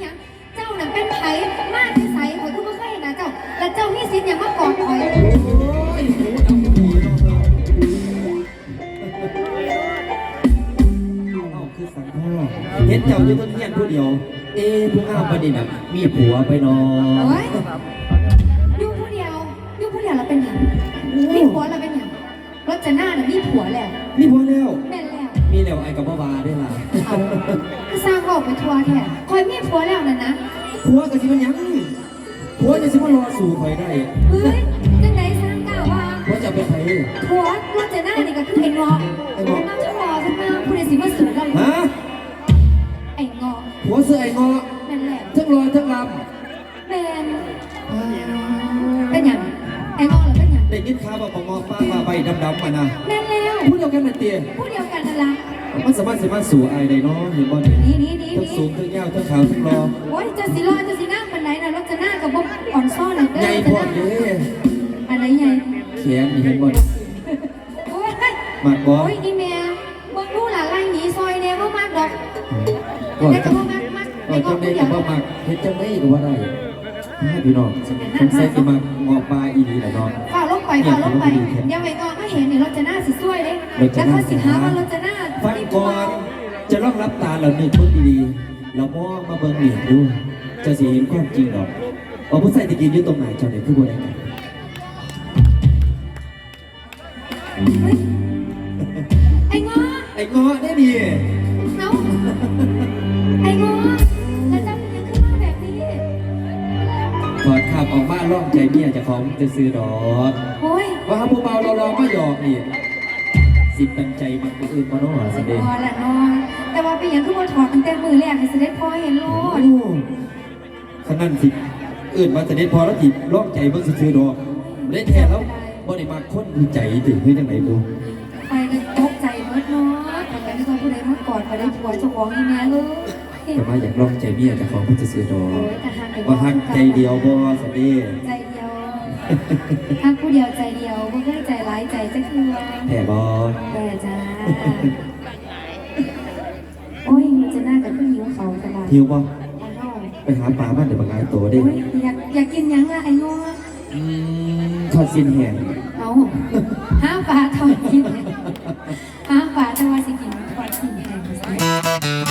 หยังเจ้าน่ะเป็นไผมาที่ใสข่อยก็บ่เคยเห็นหนะเจ้าแล้วเจ้ามีสิทธิ์หยังมากอดข่อยโอ้ยหูดำดีเนาะเอาคือสังพ่อเห็นเจ้าอยู่ต้นเฮียนผู้เดียว เอ๊ะผู้อ้าวประเด็นน่ะมีผัวไปเนอโอ้ยอยู่ผู้เดียวอยู่ผู้เดียวเราเป็นหยังมีผัวเราเป็นหยังรถจะหน้าน่ะมีผัวแล้วมีผัวแล้ว แม่นแล้ว มีแล้วไอ้กับบ่าวาได้ล่ะเอาคือสร้างบอกไปทัวร์แท้ข่อยมีผัวแล้วนั่นนะผัวก็สิมันหยังผัวจะสิมารอสู่ข่อยได้เฮ้ยจังไหนสร้างกล่าวว่าผัวจะเป็นไผผัวรถจะหน้านี่ก็คือไอ้งอไอ้งอน้ำจะรอขึ้นมาผู้ใดสิมาสือเราฮะไอ้งอผัวเสื้อไอ้เงาะแม่นแล้วทั้งลอยทั้งลแม่นำเป็นหยังไอ้งอเหรอเป็นหยังได้ยินข่าวว่าปงอป้ามาใบดำๆมานะแม่นแล้ว พูดเดียวกันเป็นเตียผู้เดียวกันนั่นล่ะมันสามารถสามารถสู่อายได้เนาะเห็นบ่เนี่ยนี่นี่นี่ทั้งนี่สูงทั้งยาวทั้งขาวทั้งรอโอ้ยจะสิรอจะสินั่งบันไดน่ะรถจะหน้ากับบ่อ่อนซ่อนน่ะเด้ใหญ่อพอดเด้อันไหนใหญ่แขนนี่เห็นบ่เนี่ยโอ้ยมากบ่โอ้ยอีแม่บ่รู้ล่ะไล่หนีซอยแน่บ่มากดอกก็แต่ก็จังบ่มากมากก็ไอ้งอจังผู้ได้เดีก็ยวบ่มักเฮ็ดจังไดก็บ่ได้ให้พี่น้องสงสัยสิมางอปลาอีหลีล่ะเนาะฝ่าลงไปฝ่าลงไปเดี๋ยวไอ้งอมาเห็นนี่รถจะหน้าสิซวยเด้รถจะแล้วหน้าก็สิหาว่ารถจะหน้าฟังก่อนจะลองรับตาแล้วนึกเบิ่งดีๆแล้วมองมาเบิ่งเหรียญดูจะสิเห็นความจริงดอกว่าผู้ชายตะกี้อยู่ตรงไหนเจ้าเนี่ยคือบ่ได้กันเฮ้ยไอ้งอไอ้เงาะได้ดิเอาไอ้งอแล้วเจ้าเป็นยังขึ้นมาแบบนี้ถอดขับออกมาล่องใจเมียเจะของจะซื้อดอกโอ้ยว่าหา ผู้เบาเราลองมาหยอกนี่สิตั้งใจมันก็อื่นมาเนาะสิเด้พอละเนาะแต่ว่าเป็นหยังคือว่าถอดตั้งแต่มือแรกให้เสด็จพ่อเห็นโลโอ้ดขนาดสิอื่นมาจะได้พอแล้วจิล่องใจเบิ่งซื้อดอกได้แท้แล้วบ่ได้มาค้นดูใจถึงคือจังไหนบ่ไปกันตกใจเบิดเนาะแต่กันที่เขาผู้ใดมาก่อดไปได้ผัวเจ้าของนี่แม่เลยแต่ว่าอยากล่องใจเมียเจะของเพิ่นจะซื้อดอกว่าหักใจเดียวบ่สิเด้ใจ เดียวหักผู้เดียวใจเดียวบ่เคยใจร้ายใจจักเทื่อแท้บ่แต่จ้า โอ้ยมันจะน่ากับผู้หญิงเขาตลาดหิวบ่เอาเนาะไปหาปลาบ้านเดี๋ยวบางหลายตัวเด้โอ้ยอยากอยากกินหยังล่ะไอ้งออืมทอดสิ้นแห้งเอาห้าปลาทอดกินห้าปลาแต่ว่าสิกินทอดกินแห้ง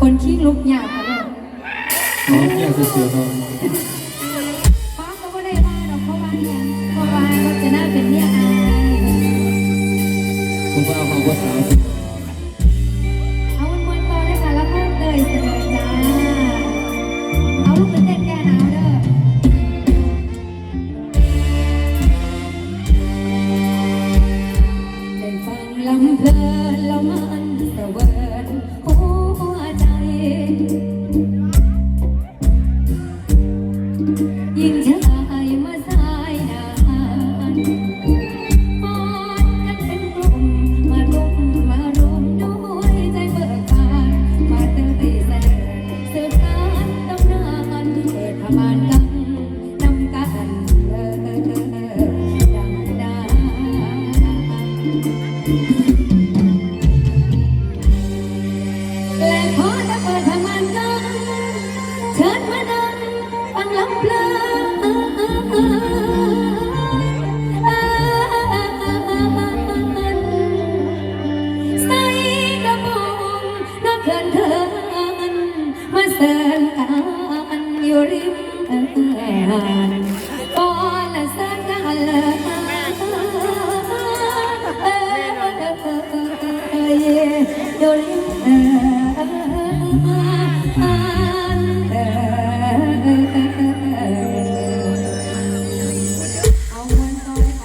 คนขี้ลุกยากค่ะลูกน้องเนี่ยคือเสือน้องฟ้เขาก็ได้ว่าเราเว่าเนี่ยเขาวาเขาจะน่าเป็นนี่ยอาเขาว่สาว 迎接。